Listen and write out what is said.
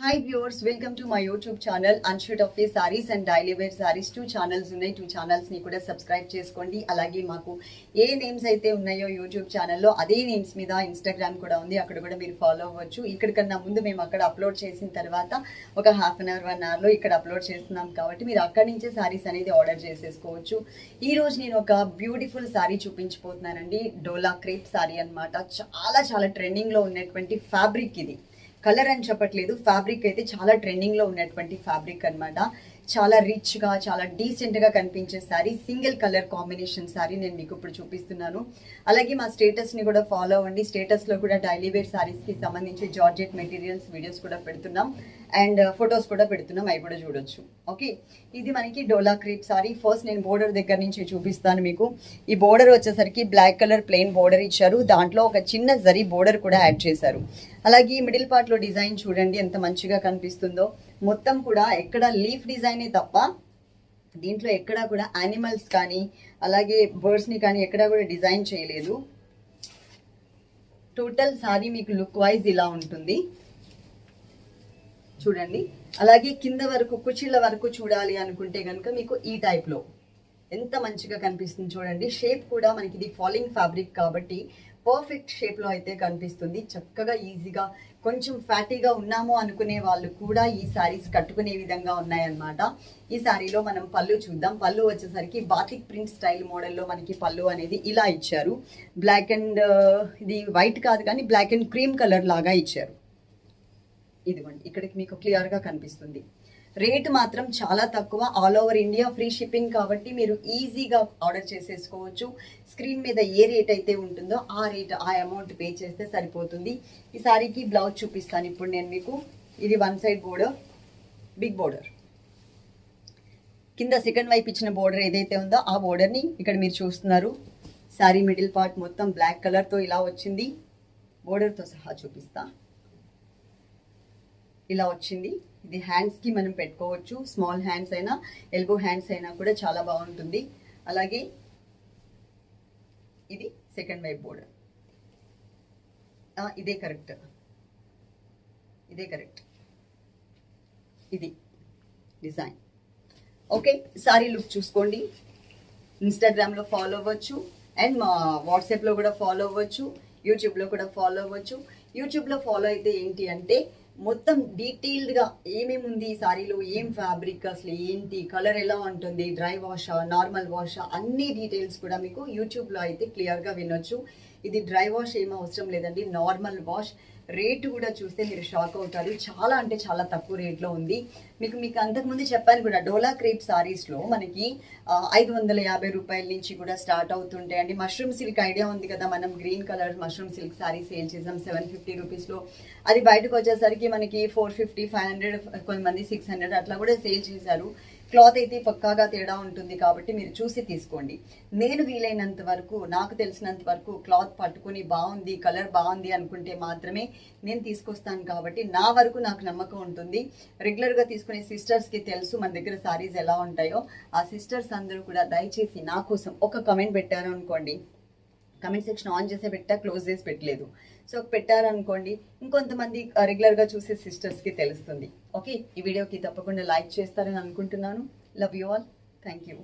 Hi viewers welcome to my YouTube channel అన్షూట్ of saris and daily wear saris two channels ఉన్నాయి. Two ఛానల్స్ని కూడా subscribe చేసుకోండి. అలాగే మాకు ఏ నేమ్స్ అయితే ఉన్నాయో యూట్యూబ్ ఛానల్లో అదే నేమ్స్ మీద ఇన్స్టాగ్రామ్ కూడా ఉంది. అక్కడ కూడా మీరు ఫాలో అవ్వచ్చు. ఇక్కడికన్నా ముందు మేము అక్కడ అప్లోడ్ చేసిన తర్వాత ఒక హాఫ్ అన్ అవర్ వన్ అవర్లో ఇక్కడ అప్లోడ్ చేస్తున్నాం కాబట్టి మీరు అక్కడి నుంచే సారీస్ అనేది ఆర్డర్ చేసేసుకోవచ్చు. ఈరోజు నేను ఒక బ్యూటిఫుల్ సారీ చూపించిపోతున్నానండి డోలా క్రేప్ సారీ అన్నమాట. చాలా చాలా ట్రెండింగ్లో ఉన్నటువంటి ఫ్యాబ్రిక్ ఇది. కలర్ అని చెప్పట్లేదు. ఫ్యాబ్రిక్ అయితే చాలా ట్రెండింగ్లో ఉన్నటువంటి ఫ్యాబ్రిక్ అనమాట చాలా రిచ్గా చాలా డీసెంట్గా కనిపించే sari single colour combination sari నేను మీకు ఇప్పుడు చూపిస్తున్నాను. అలాగే మా స్టేటస్ని కూడా ఫాలో అవ్వండి. స్టేటస్లో కూడా డైలీ వేర్ సారీస్కి సంబంధించి జార్జెట్ మెటీరియల్స్ వీడియోస్ కూడా పెడుతున్నాం. అండ్ ఫొటోస్ uh, కూడా పెడుతున్నాం. అవి కూడా చూడొచ్చు. ఓకే ఇది మనకి డోలా క్రీప్ సారీ ఫస్ట్ నేను బోర్డర్ దగ్గర నుంచి చూపిస్తాను మీకు. ఈ బోర్డర్ వచ్చేసరికి బ్లాక్ కలర్ ప్లెయిన్ బోర్డర్ ఇచ్చారు. దాంట్లో ఒక చిన్న జరీ బోర్డర్ కూడా యాడ్ చేశారు. అలాగే ఈ మిడిల్ పార్ట్లో డిజైన్ చూడండి. ఎంత మంచిగా కనిపిస్తుందో. మొత్తం కూడా ఎక్కడ లీఫ్ డిజైనే తప్ప దీంట్లో ఎక్కడా కూడా యానిమల్స్ కానీ అలాగే బర్డ్స్ని కానీ ఎక్కడా కూడా డిజైన్ చేయలేదు. టోటల్ సారీ మీకు లుక్ వైజ్ ఇలా ఉంటుంది. చూడండి. అలాగే కింద వరకు కుర్చీల వరకు చూడాలి అనుకుంటే కనుక మీకు ఈ టైప్లో ఎంత మంచిగా కనిపిస్తుంది చూడండి. షేప్ కూడా మనకి ఇది ఫాలింగ్ ఫ్యాబ్రిక్ కాబట్టి పర్ఫెక్ట్ షేప్లో అయితే కనిపిస్తుంది. చక్కగా ఈజీగా కొంచెం ఫ్యాటీగా ఉన్నాము అనుకునే వాళ్ళు కూడా ఈ శారీస్ కట్టుకునే విధంగా ఉన్నాయన్నమాట. ఈ శారీలో మనం పళ్ళు చూద్దాం. పళ్ళు వచ్చేసరికి బాతిక్ ప్రింట్ స్టైల్ మోడల్లో మనకి పళ్ళు అనేది ఇలా ఇచ్చారు. బ్లాక్ అండ్ uh, ఇది వైట్ కాదు కానీ బ్లాక్ అండ్ క్రీమ్ కలర్ లాగా ఇచ్చారు. ఇదిగోండి ఇక్కడికి మీకు క్లియర్గా కనిపిస్తుంది. రేట్ మాత్రం చాలా తక్కువ. All over India free shipping కాబట్టి మీరు ఈజీగా ఆర్డర్ చేసేసుకోవచ్చు. స్క్రీన్ మీద ఏ రేట్ అయితే ఉంటుందో ఆ రేట్ ఆ అమౌంట్ పే చేస్తే సరిపోతుంది. ఈ సారీకి బ్లౌజ్ చూపిస్తాను ఇప్పుడు నేను మీకు. ఇది one side border big border కింద సెకండ్ వైపు ఇచ్చిన బోర్డర్ ఏదైతే ఉందో ఆ బోర్డర్ని ఇక్కడ మీరు చూస్తున్నారు. శారీ మిడిల్ పార్ట్ మొత్తం బ్లాక్ కలర్తో ఇలా వచ్చింది. బోర్డర్తో సహా చూపిస్తా. ఇలా వచ్చింది. ఇది హ్యాండ్స్కి మనం పెట్టుకోవచ్చు. స్మాల్ హ్యాండ్స్ అయినా ఎల్బో హ్యాండ్స్ అయినా కూడా చాలా బాగుంటుంది. అలాగే ఇది సెకండ్ వైపు బోర్డర్ ఇదే కరెక్ట్ ఇదే కరెక్ట్ ఇది డిజైన్ ఓకే సారీ లుక్ చూసుకోండి. ఇన్స్టాగ్రామ్లో ఫాలో అవ్వచ్చు. అండ్ మా వాట్సాప్లో కూడా ఫాలో అవ్వచ్చు. యూట్యూబ్లో కూడా ఫాలో అవ్వచ్చు. యూట్యూబ్లో ఫాలో అయితే ఏంటి అంటే మొత్తం డీటెయిల్డ్గా ఏమేమి ఉంది ఈ సారీలో? ఏం ఫ్యాబ్రిక్ అసలు ఏంటి? కలర్ ఎలా ఉంటుంది? డ్రై వాషా నార్మల్ వాషా అన్ని డీటెయిల్స్ కూడా మీకు యూట్యూబ్లో అయితే క్లియర్గా వినొచ్చు. ఇది డ్రై వాష్ ఏం అవసరం లేదండి. Normal wash. రేటు కూడా చూస్తే మీరు షాక్ అవుతారు. చాలా అంటే చాలా తక్కువ రేట్లో ఉంది. మీకు మీకు అంతకుముందు చెప్పాను కూడా డోలా క్రేప్ సారీస్లో మనకి ఐదు వందల యాభై రూపాయల నుంచి కూడా స్టార్ట్ అవుతుంటాయి అండి. మష్రూమ్ సిల్క్ ఐడియా ఉంది కదా మనం green colour mushroom silk sari sale చేసాం. సెవెన్ ఫిఫ్టీ రూపీస్లో. అది బయటకు వచ్చేసరికి మనకి ఫోర్ ఫిఫ్టీ ఫైవ్ హండ్రెడ్ కొంతమంది సిక్స్ హండ్రెడ్ అట్లా కూడా సేల్ చేశారు. క్లాత్ అయితే పక్కాగా తేడా ఉంటుంది కాబట్టి మీరు చూసి తీసుకోండి. నేను వీలైనంత వరకు నాకు తెలిసినంత వరకు క్లాత్ పట్టుకొని బాగుంది కలర్ బాగుంది అనుకుంటే మాత్రమే నేను తీసుకొస్తాను కాబట్టి నా వరకు నాకు నమ్మకం ఉంటుంది. రెగ్యులర్గా తీసుకునే సిస్టర్స్కి తెలుసు మన దగ్గర సారీస్ ఎలా ఉంటాయో. ఆ సిస్టర్స్ అందరూ కూడా దయచేసి నా కోసం ఒక కమెంట్ పెట్టారు అనుకోండి కమెంట్ సెక్షన్ ఆన్ చేసే పెట్టా క్లోజ్ చేసి పెట్టలేదు. సో పెట్టారనుకోండి ఇంకొంతమంది uh, రెగ్యులర్గా చూసే సిస్టర్స్కి తెలుస్తుంది. ఓకే ఈ వీడియోకి తప్పకుండా లైక్ చేస్తారని అనుకుంటున్నాను. Love you all thank you